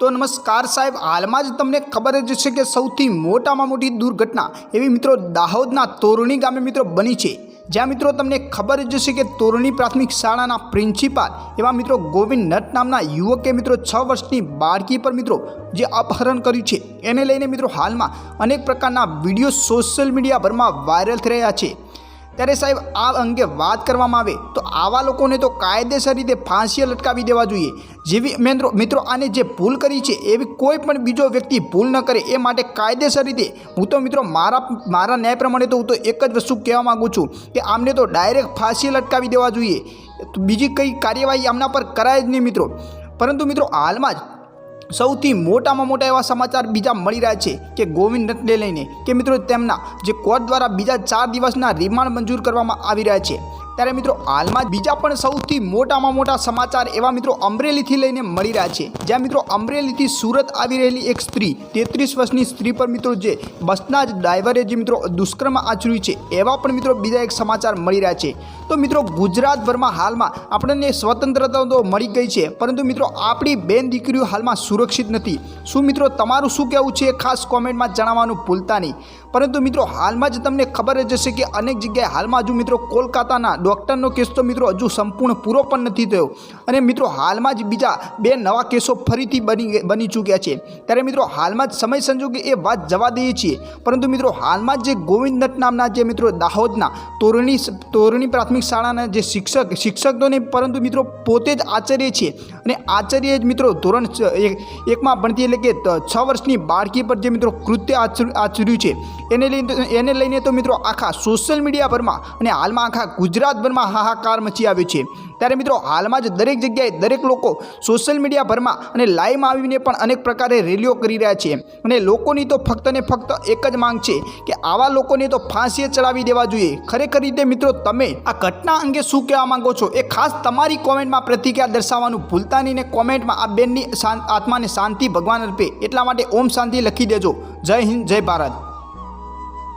તો નમસ્કાર સાહેબ, હાલમાં જ તમને ખબર જ છે કે સૌથી મોટામાં મોટી દુર્ઘટના એવી મિત્રો દાહોદના તોરણી ગામે મિત્રો બની છે. જ્યાં મિત્રો તમને ખબર જ છે કે તોરણી પ્રાથમિક શાળાના પ્રિન્સિપાલ એવા મિત્રો ગોવિંદ નટ નામના યુવકે મિત્રો છ વર્ષની બાળકી પર મિત્રો જે અપહરણ કર્યું છે, એને લઈને મિત્રો હાલમાં અનેક પ્રકારના વીડિયો સોશિયલ મીડિયા ભરમાં વાયરલ થઈ રહ્યા છે. ત્યારે સાહેબ, આ અંગે વાત કરવામાં આવે તો આવા લોકોને તો કાયદેસર રીતે ફાંસીએ લટકાવી દેવા જોઈએ. જેવી મિત્રો મિત્રો, આને જે ભૂલ કરી છે, એવી કોઈ પણ બીજો વ્યક્તિ ભૂલ ન કરે, એ માટે કાયદેસર રીતે હું તો મિત્રો મારા મારા ન્યાય પ્રમાણે તો હું તો એક જ વસ્તુ કહેવા માગું છું કે આમને તો ડાયરેક્ટ ફાંસીએ લટકાવી દેવા જોઈએ. બીજી કંઈ કાર્યવાહી આમના પર કરાય જ નહીં મિત્રો. પરંતુ મિત્રો, હાલમાં જ સૌથી મોટામાં મોટા એવા સમાચાર બીજા મળી રહ્યા છે કે ગોવિંદ નટને લઈને. કે મિત્રો, તેમના જે કોર્ટ દ્વારા બીજા ચાર દિવસના રિમાન્ડ મંજૂર કરવામાં આવી રહ્યા છે. ત્યારે મિત્રો હાલમાં બીજા પણ સૌથી મોટામાં મોટા સમાચાર એવા મિત્રો અમરેલીથી લઈને મળી રહ્યા છે. જ્યાં મિત્રો અમરેલીથી સુરત આવી રહેલી એક સ્ત્રી, તેત્રીસ વર્ષની સ્ત્રી પર મિત્રો જે બસના જ ડ્રાઈવરે જે મિત્રો દુષ્કર્મ આચર્યું છે, એવા પણ મિત્રો બીજા એક સમાચાર મળી રહ્યા છે. તો મિત્રો ગુજરાતભરમાં હાલમાં આપણને સ્વતંત્રતા તો મળી ગઈ છે, પરંતુ મિત્રો આપણી બેન દીકરીઓ હાલમાં સુરક્ષિત નથી. શું મિત્રો તમારું શું કહેવું છે ખાસ કોમેન્ટમાં જણાવવાનું ભૂલતા નહીં. પરંતુ મિત્રો હાલમાં જ તમને ખબર જ હશે કે અનેક જગ્યાએ હાલમાં હજુ મિત્રો કોલકાતાના ડૉક્ટરનો કેસ તો મિત્રો હજુ સંપૂર્ણ પૂરો પણ નથી થયો. અને મિત્રો હાલમાં જ બીજા બે નવા કેસો ફરીથી બની બની ચૂક્યા છે. ત્યારે મિત્રો હાલમાં જ સમય સંજોગે એ વાત જવા દઈએ છીએ. પરંતુ મિત્રો હાલમાં જ જે ગોવિંદ નટ નામના જે મિત્રો દાહોદના તોરણી તોરણી પ્રાથમિક શાળાના જે શિક્ષક શિક્ષક તો નહીં પરંતુ મિત્રો પોતે જ આચાર્ય છે. અને આચાર્ય જ મિત્રો ધોરણ એક- એકમાં ભણતી એટલે કે છ વર્ષની બાળકી પર જે મિત્રો કૃત્ય આચર- આચર્યું છે, એને લઈને એને લઈને તો મિત્રો આખા સોશિયલ મીડિયા પરમાં અને હાલમાં આખા ગુજરાતભરમાં હાહાકાર મચી આવ્યો છે. ત્યારે મિત્રો હાલમાં જ દરેક જગ્યાએ દરેક લોકો સોશિયલ મીડિયા ભરમાં અને લાઈવમાં આવીને પણ અનેક પ્રકારે રેલીઓ કરી રહ્યા છે. અને લોકોની તો ફક્ત ને ફક્ત એક જ માંગ છે કે આવા લોકોને તો ફાંસીએ ચડાવી દેવા જોઈએ. ખરેખર રીતે મિત્રો તમે આ ઘટના અંગે શું કહેવા માંગો છો? એ ખાસ તમારી કોમેન્ટમાં પ્રતિક્રિયા દર્શાવવાનું ભૂલતા નહીં ને કોમેન્ટમાં આ બેનની આત્માને શાંતિ ભગવાન અર્પે. એટલા માટે ઓમ શાંતિ લખી દેજો. જય હિન્દ, જય ભારત.